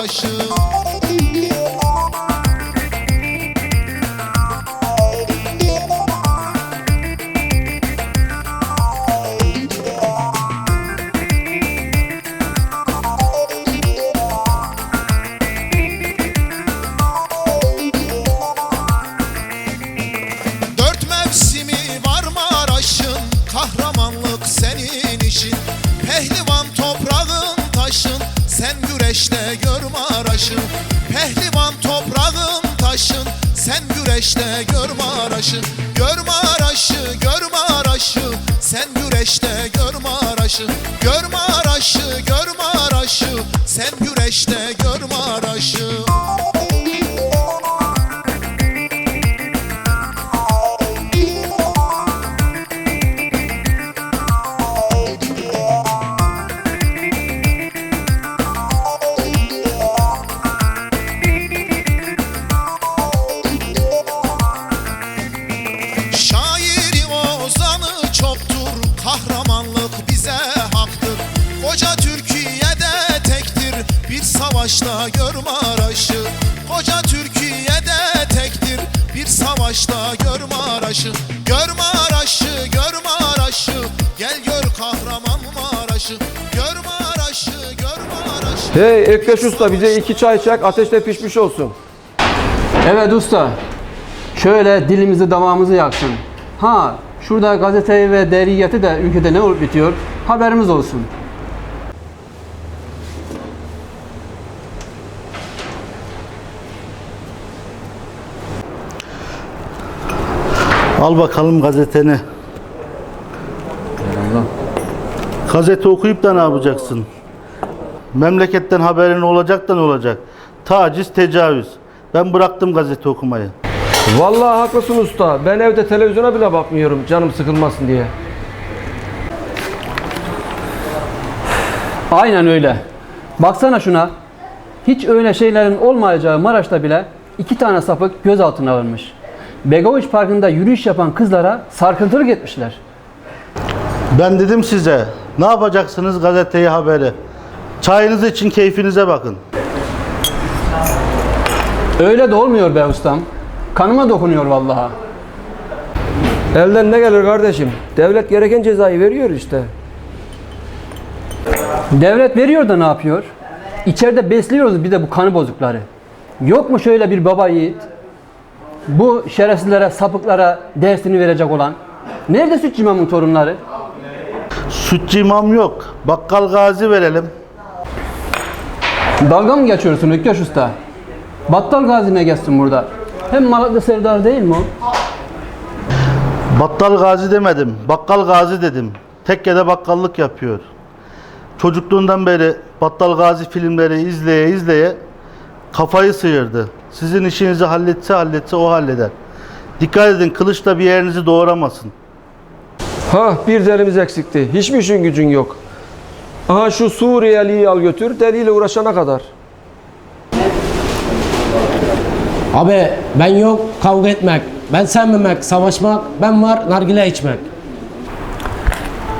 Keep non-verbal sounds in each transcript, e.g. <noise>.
Maraş'ı Hey Ektaş Usta bize iki çay çak ateşte pişmiş olsun. Evet usta. Şöyle dilimizi damağımızı yaksın. Ha şurada gazeteyi ve dergiyatı da ülkede ne olup bitiyor haberimiz olsun. Al bakalım gazeteni. Gazete okuyup da ne yapacaksın? Memleketten haberin olacak da ne olacak? Taciz, tecavüz. Ben bıraktım gazete okumayı. Vallahi haklısın usta. Ben evde televizyona bile bakmıyorum canım sıkılmasın diye. Aynen öyle. Baksana şuna. Hiç öyle şeylerin olmayacağı Maraş'ta bile iki tane sapık gözaltına alınmış. Begoviç Parkı'nda yürüyüş yapan kızlara sarkıntılık etmişler. Ben dedim size, ne yapacaksınız gazeteyi haberi? Çayınız için keyfinize bakın. Öyle de olmuyor be ustam. Kanıma dokunuyor vallahi. Elden ne gelir kardeşim? Devlet gereken cezayı veriyor işte. Devlet veriyor da ne yapıyor? İçeride besliyoruz bir de bu kanı bozukları. Yok mu şöyle bir baba yiğit? Bu şerefsizlere, sapıklara dersini verecek olan. Nerede süt imamın torunları? Sütçü imam yok. Bakkal gazi verelim. Dalga mı geçiyorsun Ökkeş Usta? Battal Gazi ne geçsin burada? Hem Malatya Serdar değil mi o? Battal gazi demedim. Bakkal gazi dedim. Tekkede bakkallık yapıyor. Çocukluğundan beri Battal Gazi filmleri izleye izleye kafayı sıyırdı. Sizin işinizi halletse halletse o halleder. Dikkat edin kılıçla bir yerinizi doğramasın. Ha bir delimiz eksikti. Hiç mi işin gücün yok? Aha şu Suriyeliyi al götür deliyle uğraşana kadar. Abi ben yok kavga etmek, ben sevmemek, savaşmak, ben var nargile içmek.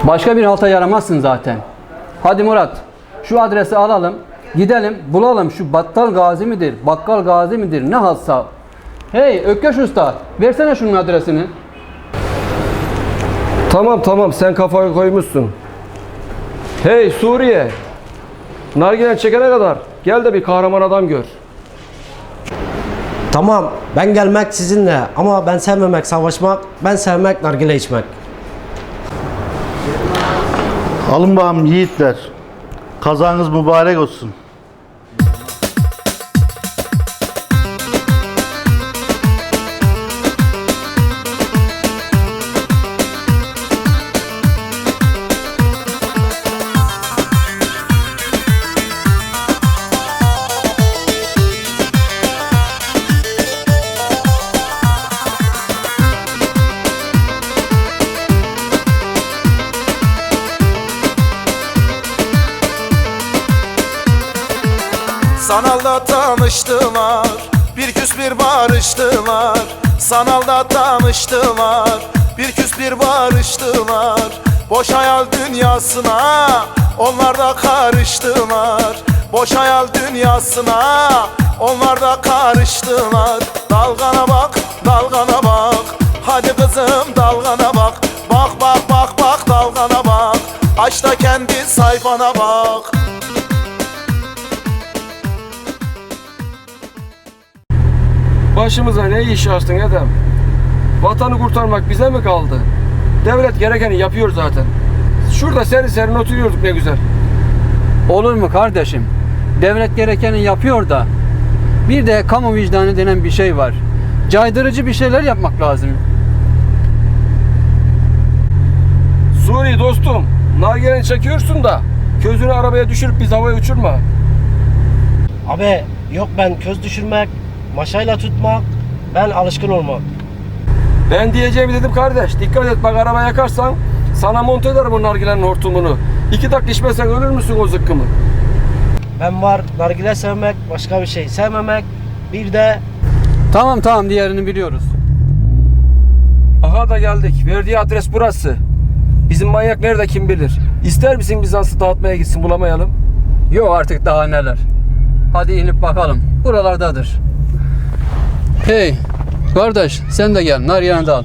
Başka bir halta yaramazsın zaten. Hadi Murat, şu adresi alalım, gidelim, bulalım şu Battal Gazi midir, Bakkal Gazi midir, ne halsa. Hey Ökkeş Usta, versene şunun adresini. Tamam tamam sen kafayı koymuşsun. Hey Suriye! Nargilen çekene kadar gel de bir kahraman adam gör. Tamam ben gelmek sizinle ama ben sevmemek, savaşmak, ben sevmek, nargile içmek. Alın bakalım yiğitler. Kazanız mübarek olsun. Tanıştılar Bir küs bir barıştılar. Sanalda tanıştılar. Bir küs bir barıştılar. Boş hayal dünyasına Onlar da karıştılar. Boş hayal dünyasına Onlar da karıştılar. Dalgana bak, dalgana bak. Hadi kızım dalgana bak. Bak bak bak bak dalgana bak. Aç da kendi sayfana bak Başımıza ne iş açtın Edem? Vatanı kurtarmak bize mi kaldı? Devlet gerekeni yapıyor zaten. Şurada serin serin oturuyorduk ne güzel. Olur mu kardeşim? Devlet gerekeni yapıyor da bir de kamu vicdanı denen bir şey var. Caydırıcı bir şeyler yapmak lazım. Suri dostum, nargileni çekiyorsun da közünü arabaya düşürüp biz havaya uçurma. Abi yok ben köz düşürmek, maşayla tutmak, ben alışkın olmak. Ben diyeceğimi dedim kardeş. Dikkat et bak araba yakarsan sana monte ederim o nargilenin hortumunu. İki dakika içmesen ölür müsün o zıkkımı? Ben var nargile sevmek, başka bir şey sevmemek, bir de Tamam tamam diğerini biliyoruz. Aha da geldik. Verdiği adres burası. Bizim manyak nerede kim bilir. İster misin Bizans'ı dağıtmaya gitsin bulamayalım. Yok artık daha neler. Hadi inip bakalım. Buralardadır. Hey kardeş sen de gel nar yanında al.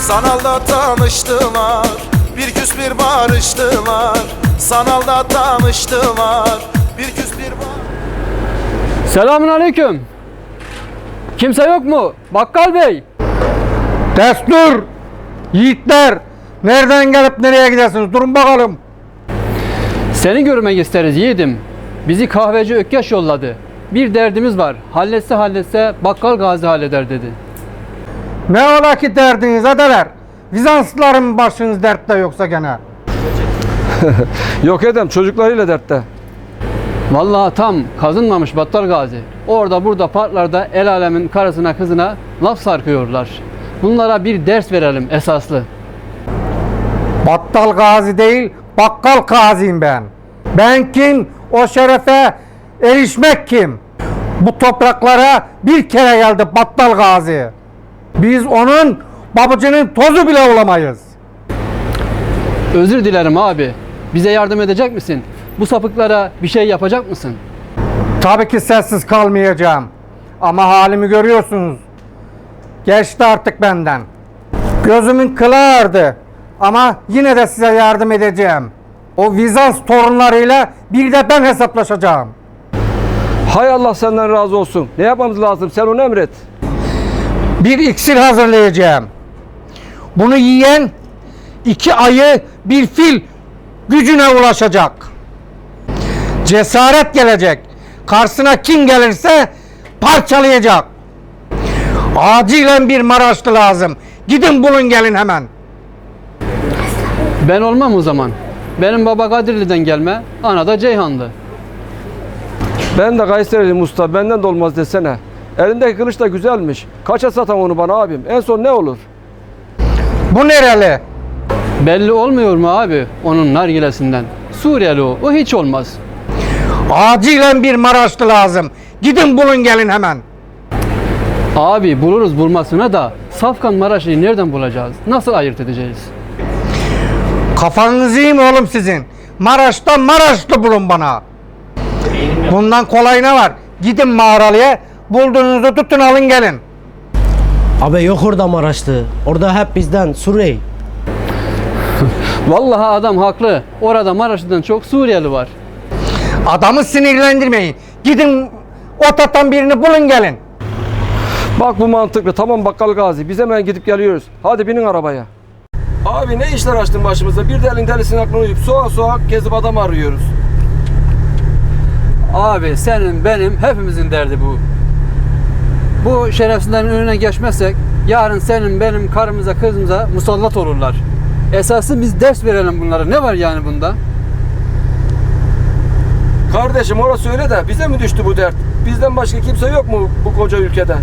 Sanalda tanıştılar Bir küs bir barıştılar Sanalda tanıştılar Bir küs bir barıştılar Selamun aleyküm. Kimse yok mu? Bakkal bey. Destur! Yiğitler! Nereden gelip nereye gidersiniz? Durun bakalım. Seni görmek isteriz yiğidim. Bizi kahveci Ökkeş yolladı. Bir derdimiz var. Halletse halletse bakkal gazi halleder dedi. Ne ola ki derdiniz adeler? Bizanslıların başınız dertte yoksa gene. <laughs> Yok Edem çocuklarıyla dertte. Vallahi tam kazınmamış Battal Gazi. Orada burada parklarda el alemin karısına kızına laf sarkıyorlar. Bunlara bir ders verelim esaslı. Battal gazi değil, bakkal gaziyim ben. Ben kim? O şerefe erişmek kim? Bu topraklara bir kere geldi battal gazi. Biz onun babacının tozu bile olamayız. Özür dilerim abi. Bize yardım edecek misin? Bu sapıklara bir şey yapacak mısın? Tabii ki sessiz kalmayacağım. Ama halimi görüyorsunuz. Geçti artık benden. Gözümün kılı ağrıdı. Ama yine de size yardım edeceğim. O Vizans torunlarıyla bir de ben hesaplaşacağım. Hay Allah senden razı olsun. Ne yapmamız lazım? Sen onu emret. Bir iksir hazırlayacağım. Bunu yiyen iki ayı bir fil gücüne ulaşacak. Cesaret gelecek. Karşısına kim gelirse parçalayacak. Acilen bir Maraşlı lazım. Gidin bulun gelin hemen. Ben olmam o zaman. Benim baba Kadirli'den gelme, ana da Ceyhanlı. Ben de Kayseriliyim usta. Benden de olmaz desene. Elindeki kılıç da güzelmiş. Kaça satam onu bana abim? En son ne olur? Bu nereli? Belli olmuyor mu abi onun nargilesinden? Suriyeli o, o hiç olmaz. Acilen bir Maraşlı lazım. Gidin bulun gelin hemen. Abi buluruz bulmasına da Safkan Maraşlı'yı nereden bulacağız? Nasıl ayırt edeceğiz? Kafanız iyi mi oğlum sizin? Maraş'ta Maraşlı bulun bana. Bundan kolay ne var? Gidin mağaralıya, bulduğunuzu tutun alın gelin. Abi yok orada Maraşlı. Orada hep bizden Suriye. <laughs> Vallahi adam haklı. Orada Maraşlı'dan çok Suriyeli var. Adamı sinirlendirmeyin. Gidin otatan birini bulun gelin. Bak bu mantıklı. Tamam bakkal gazi. Biz hemen gidip geliyoruz. Hadi binin arabaya. Abi ne işler açtın başımıza? Bir delin delisinin aklına uyup soğuk soğuk gezip adam arıyoruz. Abi senin benim hepimizin derdi bu. Bu şerefsizlerin önüne geçmezsek yarın senin benim karımıza kızımıza musallat olurlar. Esası biz ders verelim bunlara. Ne var yani bunda? Kardeşim orası öyle de bize mi düştü bu dert? Bizden başka kimse yok mu bu koca ülkede?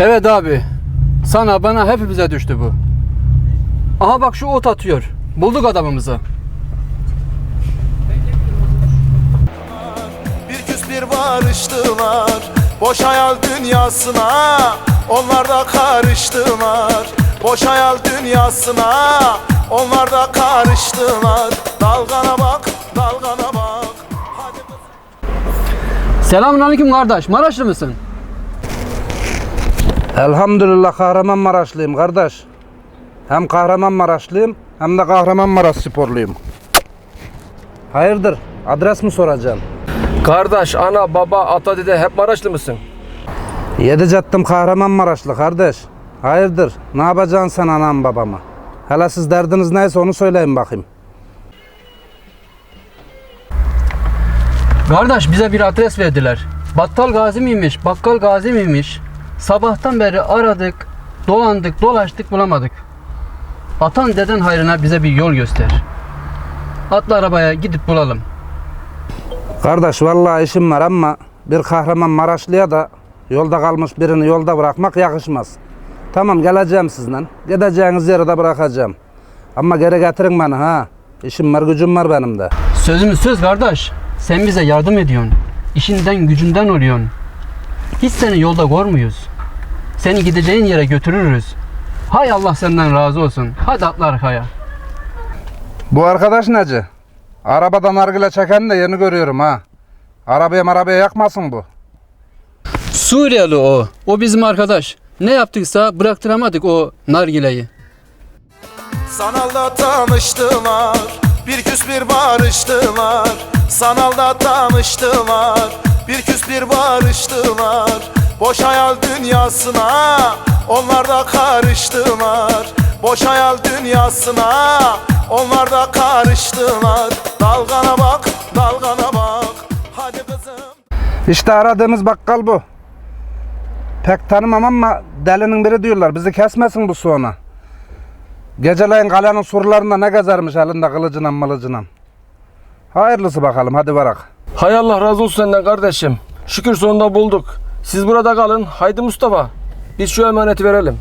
Evet abi. Sana bana hepimize düştü bu. Aha bak şu ot atıyor. bulduk adamımızı. Bir küs bir barıştılar Boş hayal dünyasına Onlar da karıştılar Boş hayal dünyasına Onlar da karıştılar Dalgana bak, dalgana bak. Selamünaleyküm kardeş. Maraşlı mısın? Elhamdülillah Kahramanmaraşlıyım kardeş. Hem Kahramanmaraşlıyım hem de Kahramanmaraş sporluyum. Hayırdır? Adres mi soracaksın? Kardeş, ana, baba, ata, dede hep Maraşlı mısın? Yedi cattım Kahramanmaraşlı kardeş. Hayırdır? Ne yapacaksın sen anam babama? Hele siz derdiniz neyse onu söyleyin bakayım. Kardeş bize bir adres verdiler. Battal Gazi miymiş, Bakkal Gazi miymiş? Sabahtan beri aradık, dolandık, dolaştık bulamadık. Atan deden hayrına bize bir yol göster. Atla arabaya gidip bulalım. Kardeş vallahi işim var ama bir Kahramanmaraşlıya da yolda kalmış birini yolda bırakmak yakışmaz. Tamam geleceğim sizden. Gideceğiniz yere de bırakacağım. Ama geri getirin beni ha. İşim var gücüm var benim de. Sözümüz söz kardeş. Sen bize yardım ediyorsun. İşinden gücünden oluyorsun. Hiç seni yolda görmüyoruz. Seni gideceğin yere götürürüz. Hay Allah senden razı olsun. Hadi atla arkaya. Bu arkadaş neci? Arabadan nargile çeken de yeni görüyorum ha. Arabaya marabaya yakmasın bu. Suriyeli o. O bizim arkadaş. Ne yaptıksa bıraktıramadık o nargileyi. Sanalda tanıştılar Bir küs bir barıştılar Sanalda tanıştılar Bir küs bir barıştılar Boş hayal dünyasına Onlar da karıştılar Boş hayal dünyasına Onlar da karıştılar Dalgana bak, dalgana bak Hadi kızım İşte aradığımız bakkal bu. Pek tanımam ama delinin biri diyorlar. Bizi kesmesin bu sonra. Geceleyin kalenin surlarında ne gezermiş elinde kılıcına mılıcına. Hayırlısı bakalım hadi varak. Hay Allah razı olsun senden kardeşim. Şükür sonunda bulduk. Siz burada kalın. Haydi Mustafa. Biz şu emaneti verelim.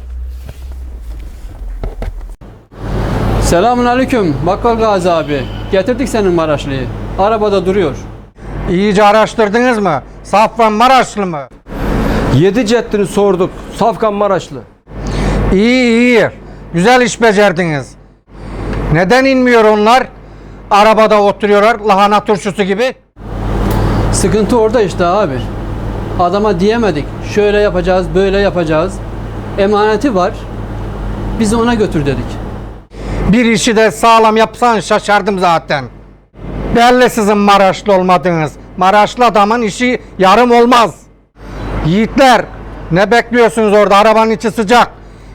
Selamun aleyküm Bakkal Gazi abi. Getirdik senin Maraşlı'yı. Arabada duruyor. İyice araştırdınız mı? Safvan Maraşlı mı? Yedi ceddini sorduk. Safkan Maraşlı. İyi iyi. Güzel iş becerdiniz. Neden inmiyor onlar? Arabada oturuyorlar lahana turşusu gibi. Sıkıntı orada işte abi. Adama diyemedik. Şöyle yapacağız, böyle yapacağız. Emaneti var. Bizi ona götür dedik. Bir işi de sağlam yapsan şaşardım zaten. Belli sizin Maraşlı olmadığınız. Maraşlı adamın işi yarım olmaz. Yiğitler ne bekliyorsunuz orada arabanın içi sıcak.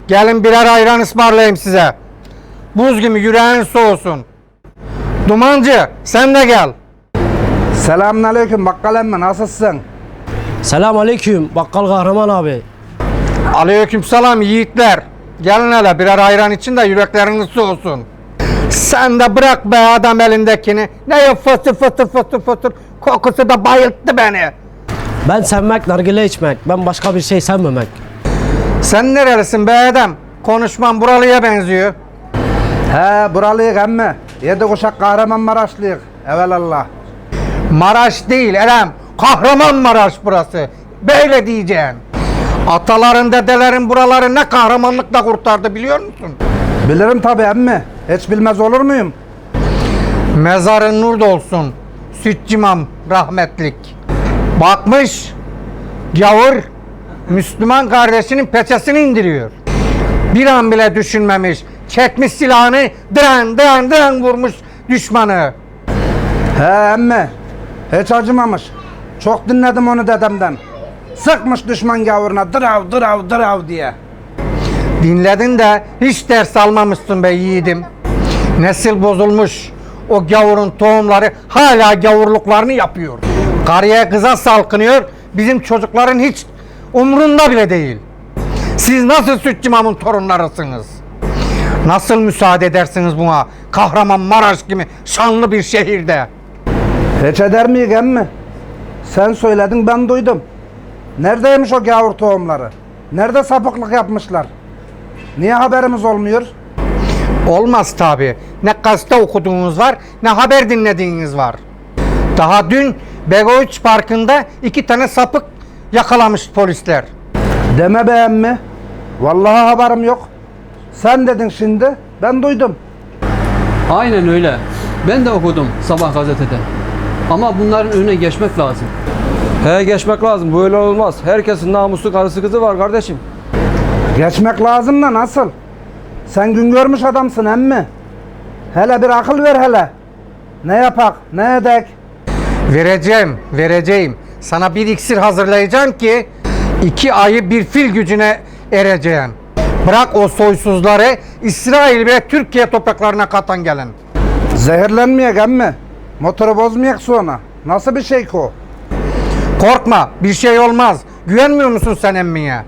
Gelin birer ayran ısmarlayayım size. Buz gibi yüreğiniz soğusun. Dumancı sen de gel. Selamünaleyküm bakkal emmi nasılsın? Selam aleyküm bakkal kahraman abi. Aleykümselam yiğitler. Gelin hele birer ayran için de yürekleriniz soğusun. Sen de bırak be adam elindekini. Ne ya fıtır fıtır fıtır fıtır. Kokusu da bayılttı beni. Ben sevmek nargile içmek. Ben başka bir şey sevmemek. Sen nerelisin be adam? Konuşman buralıya benziyor. He buralıyık emmi. Yedi kuşak Kahramanmaraşlıyık. Evelallah. Maraş değil Erem. Kahraman Maraş burası. Böyle diyeceksin. Ataların dedelerin buraları ne kahramanlıkla kurtardı biliyor musun? Bilirim tabi emmi. Hiç bilmez olur muyum? Mezarın nur olsun. Sütçimam rahmetlik. Bakmış gavur Müslüman kardeşinin peçesini indiriyor. Bir an bile düşünmemiş. Çekmiş silahını dıran dıran dıran vurmuş düşmanı. He emmi. Hiç acımamış. Çok dinledim onu dedemden. Sıkmış düşman gavuruna dırav dırav dırav diye. Dinledin de hiç ders almamışsın be yiğidim. Nesil bozulmuş. O gavurun tohumları hala gavurluklarını yapıyor. Karıya kıza salkınıyor. Bizim çocukların hiç umrunda bile değil. Siz nasıl Sütçümam'ın torunlarısınız? Nasıl müsaade edersiniz buna? Kahramanmaraş gibi şanlı bir şehirde. Hiç eder miyik emmi? Sen söyledin ben duydum. Neredeymiş o gavur tohumları? Nerede sapıklık yapmışlar? Niye haberimiz olmuyor? Olmaz tabi. Ne gazete okuduğunuz var ne haber dinlediğiniz var. Daha dün Begoviç Parkı'nda iki tane sapık yakalamış polisler. Deme be emmi. Vallahi haberim yok. Sen dedin şimdi. Ben duydum. Aynen öyle. Ben de okudum sabah gazetede. Ama bunların önüne geçmek lazım. He geçmek lazım. Böyle olmaz. Herkesin namuslu karısı kızı var kardeşim. Geçmek lazım da nasıl? Sen gün görmüş adamsın emmi. Hele bir akıl ver hele. Ne yapak, ne edek? Vereceğim, vereceğim. Sana bir iksir hazırlayacağım ki iki ayı bir fil gücüne ereceğim. Bırak o soysuzları İsrail ve Türkiye topraklarına katan gelin. Zehirlenmeyek emmi. Motoru bozmayak sonra. Nasıl bir şey o? Korkma bir şey olmaz. Güvenmiyor musun sen emmiye?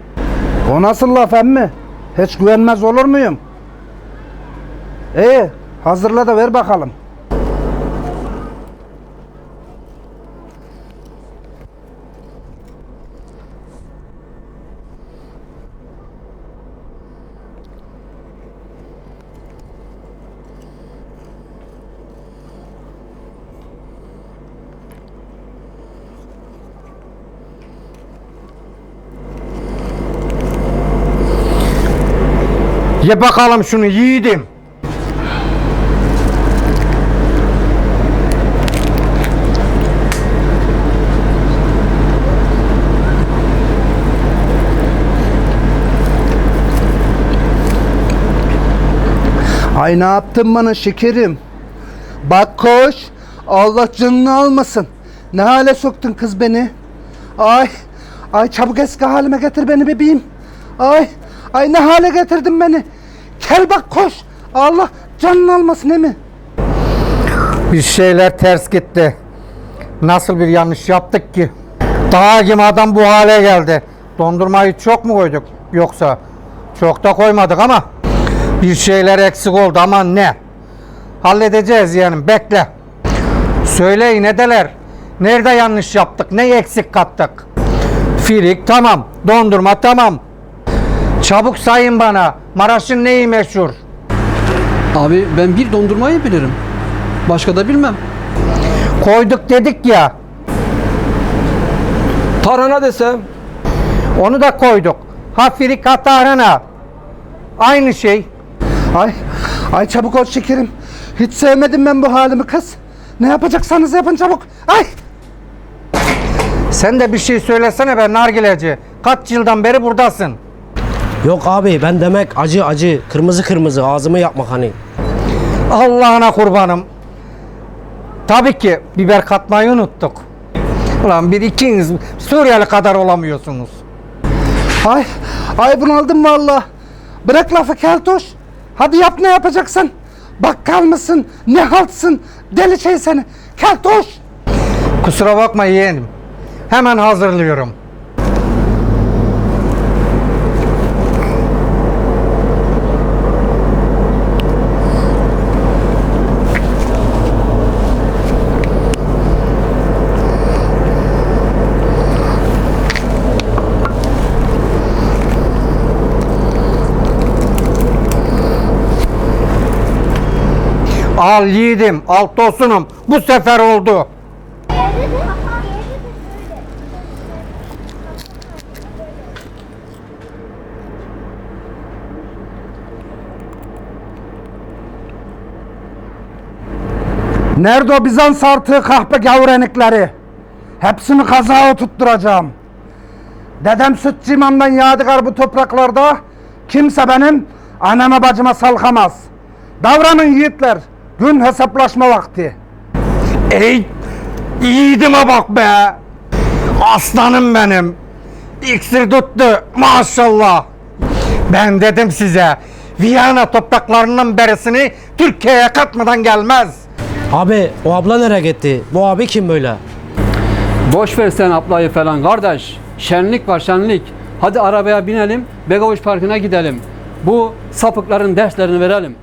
O nasıl laf emmi? Hiç güvenmez olur muyum? İyi, hazırla da ver bakalım. Ye bakalım şunu yiğidim. Ay ne yaptın bana şekerim? Bak koş. Allah canını almasın. Ne hale soktun kız beni? Ay. Ay çabuk eski halime getir beni bebeğim. Ay. Ay ne hale getirdin beni? Gel bak koş. Allah canını almasın değil mi? Bir şeyler ters gitti. Nasıl bir yanlış yaptık ki? Daha gibi adam bu hale geldi. Dondurmayı çok mu koyduk? Yoksa çok da koymadık ama bir şeyler eksik oldu ama ne? Halledeceğiz yani bekle. Söyleyin nedeler? Nerede yanlış yaptık? Ne eksik kattık? Firik tamam. Dondurma tamam. Çabuk sayın bana. Maraş'ın neyi meşhur? Abi ben bir dondurmayı bilirim. Başka da bilmem. Koyduk dedik ya. Tarhana desem. Onu da koyduk. Hafirik katarına. Aynı şey. Ay. Ay çabuk ol şekerim. Hiç sevmedim ben bu halimi kız. Ne yapacaksanız yapın çabuk. Ay. Sen de bir şey söylesene be nargileci. Kaç yıldan beri buradasın. Yok abi ben demek acı acı kırmızı kırmızı ağzımı yapmak hani. Allah'ına kurbanım. Tabii ki biber katmayı unuttuk. Ulan bir ikiniz Suriyeli kadar olamıyorsunuz. Ay, ay bunaldım valla. Bırak lafı keltoş. Hadi yap ne yapacaksan. Bakkal mısın? Ne haltsın? Deli şey seni. Keltoş. Kusura bakma yeğenim. Hemen hazırlıyorum. Al yiğidim, al tosunum. Bu sefer oldu. Nerede o Bizans artığı kahpe gavrenikleri? Hepsini kazağa tutturacağım. Dedem sütçü imamdan yadigar bu topraklarda. Kimse benim anneme bacıma salkamaz. Davranın yiğitler. Gün hesaplaşma vakti. Ey yiğidime bak be. Aslanım benim. İksir tuttu maşallah. Ben dedim size Viyana topraklarının berisini Türkiye'ye katmadan gelmez. Abi o abla nereye gitti? Bu abi kim böyle? Boş ver sen ablayı falan kardeş. Şenlik var şenlik. Hadi arabaya binelim. Begoviç Parkı'na gidelim. Bu sapıkların derslerini verelim.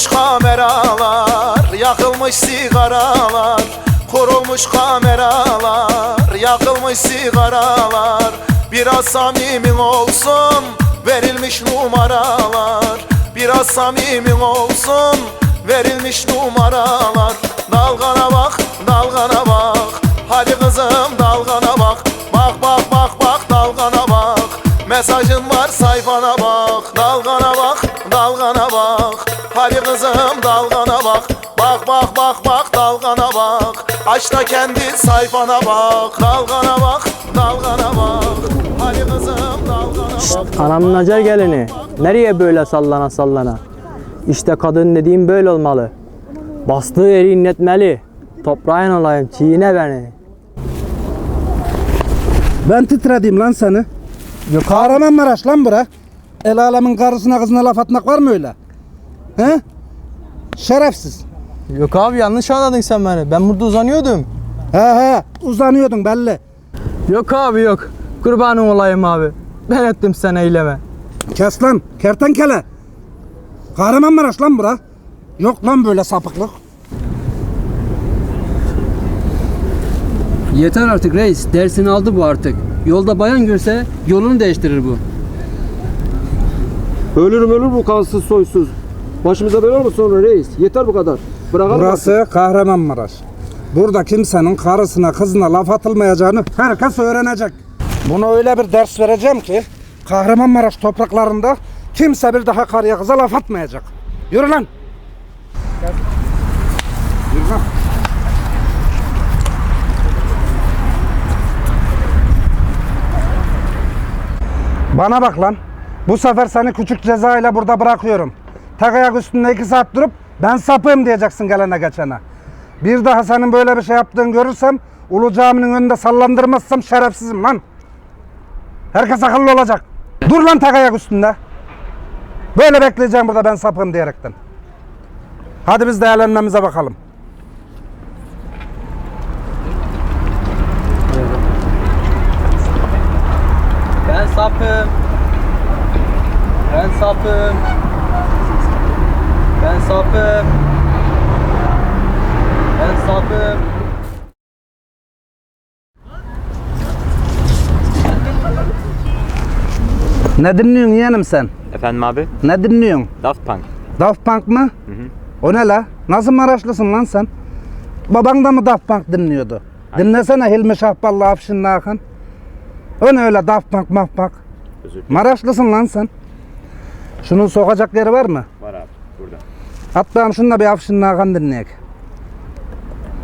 Kurulmuş kameralar Yakılmış sigaralar. Kurulmuş kameralar Yakılmış sigaralar. Biraz samimin olsun Verilmiş numaralar. Biraz samimin olsun Verilmiş numaralar. Dalgana bak, dalgana bak. Hadi kızım dalgana bak. Bak bak bak bak dalgana bak. Mesajın var sayfana bak. Dalgana bak, Hadi kızım dalgana bak Bak bak bak bak dalgana bak Aç da kendi sayfana bak Dalgana bak, dalgana bak Hadi kızım dalgana bak Anamın acar gelini. Nereye böyle sallana sallana? İşte kadın dediğim böyle olmalı. Bastığı yeri inletmeli. Toprağın olayım çiğne beni. Ben titredim lan seni. Yok Kahramanmaraş lan bura. El alemin karısına kızına laf atmak var mı öyle? He? Şerefsiz. Yok abi yanlış anladın sen beni. Ben burada uzanıyordum. He he uzanıyordun belli. Yok abi yok. Kurbanın olayım abi. Ben ettim sen eyleme. Kes lan kertenkele. Kahramanmaraş lan bura. Yok lan böyle sapıklık. Yeter artık reis. Dersini aldı bu artık. Yolda bayan görse yolunu değiştirir bu. Ölürüm ölür bu kansız soysuz. Başımıza bela mı sonra reis? Yeter bu kadar. Bırakalım Burası Kahramanmaraş. Burada kimsenin karısına kızına laf atılmayacağını herkes öğrenecek. Bunu öyle bir ders vereceğim ki Kahramanmaraş topraklarında kimse bir daha karıya kıza laf atmayacak. Yürü lan. Yürü lan. Bana bak lan. Bu sefer seni küçük ceza ile burada bırakıyorum. Tek ayak üstünde iki saat durup ben sapığım diyeceksin gelene geçene. Bir daha senin böyle bir şey yaptığını görürsem Ulu Cami'nin önünde sallandırmazsam şerefsizim lan. Herkes akıllı olacak. Dur lan tek ayak üstünde. Böyle bekleyeceğim burada ben sapığım diyerekten. Hadi biz değerlenmemize bakalım. Ben sapım. Ben sapım. Ben sapım. Ben sapım. Ne dinliyorsun yeğenim sen? Efendim abi? Ne dinliyorsun? Daft Punk. Daft Punk mı? O ne la? Nasıl Maraşlısın lan sen? Baban da mı Daft Punk dinliyordu? Dinlesene Hilmi Şahballı Afşin Nakan. O ne öyle Daft Punk Maft Punk? Özür dilerim. Maraşlısın lan sen. Şunun sokacak yeri var mı? Var abi burada. Hatta şununla bir Afşin Nakan dinleyek.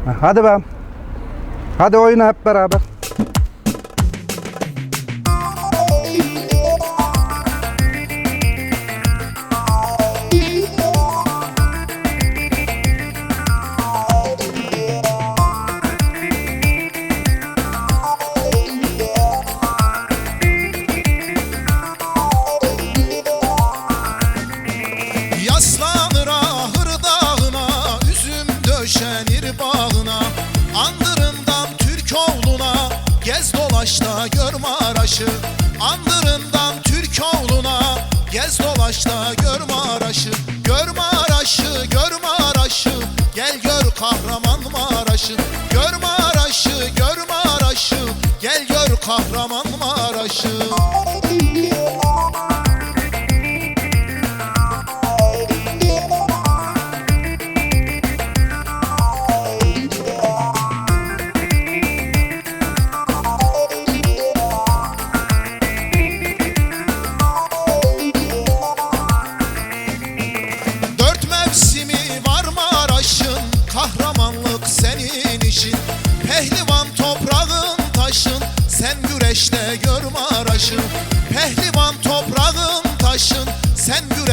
Ha, Hadi be. Hadi oyna hep beraber. Maraş'ı Andırından Türk oğluna Gez dolaş da gör Maraş'ı Gör Maraş'ı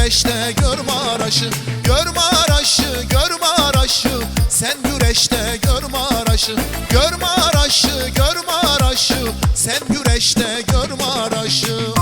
güreşte gör Maraş'ı. Gör Maraş'ı gör Maraş'ı. Sen güreşte gör Maraş'ı. Gör Maraş'ı gör Maraş'ı. Sen güreşte gör Maraş'ı